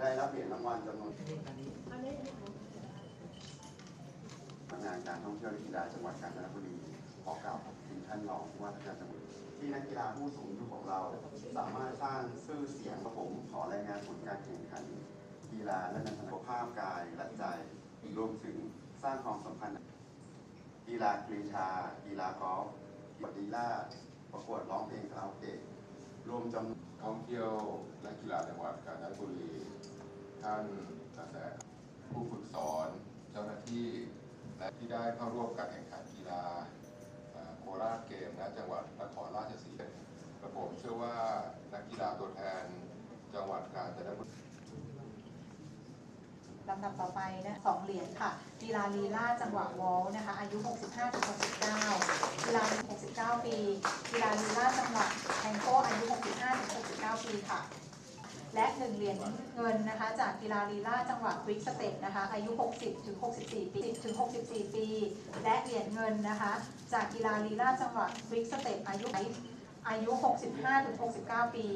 ได้รับเหรียญรางวัลจำนวนพนักงานการท่องเที่ยวและกีฬาจังหวัดกาญจนบุรีขอกล่าวขอบคุณท่านรองผู้ว่าราชการจังหวัดที่นักกีฬาผู้สูงอายุของเรา สามารถสร้างชื่อเสียงกับผมขอรายงานผลการแข่งขันกีฬาและนันทนาภาพกายและใจรวมถึงสร้างความสัมพันธ์ กีฬากรีฑากีฬากอล์ฟกีฬาดีล่าประกวดร้องเพลงคาราโอเกะรวมจำนวนท่องเที่ยวและกีฬาจังหวัดกาญจนบุรี ท่านกระแสผู้ฝึกสอนเจ้าหน้าที่และที่ได้เข้าร่วมการแข่งขันกีฬาโคราชเกมณจังหวัดนครราชสีมาและผมเชื่อว่านักกีฬาตัวแทนจังหวัดกาญจนบุรีลำดับต่อไปนะสองเหรียญค่ะ กีฬาลีลาจังหวะวอลนะคะ อายุ 65ถึง69 กีฬา 69 ปี กีฬาลีลาจังหวะแทงโก้อายุ 65ถึง69 ปีค่ะ และหนึ่งเหรียญเงินนะคะจากกีฬาลีลาจังหวะควิกสเตปนะคะอายุ 60ถึง64 ปีถึง 64 ปี และเหรียญเงินนะคะจากกีฬาลีลาจังหวะควิกสเตปอายุอายุ 65ถึง69 ปี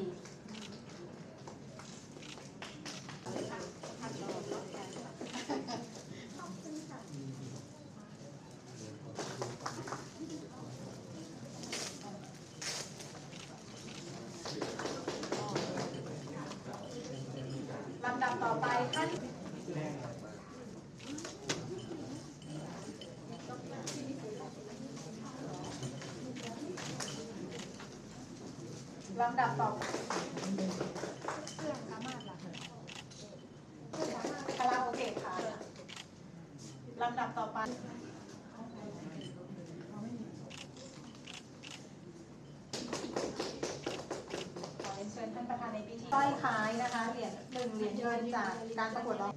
ต่อไปท่านลำดับต่อไปคาราโอเกะค่ะลำดับต่อไปขอเชิญท่านประธานในพิธีต้อยคล้ายนะคะเหรียญ นึ่งเหรียญเงินจากการประกวดร้อง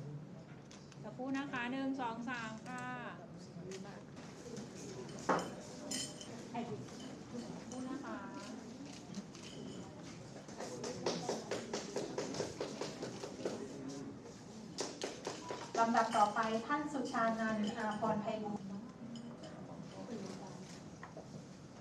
สักครู่นะคะหนึ่งสองสามค่ะสักครู่นะคะลำดับต่อไปท่านสุชานันท์อาพรไพบูลย์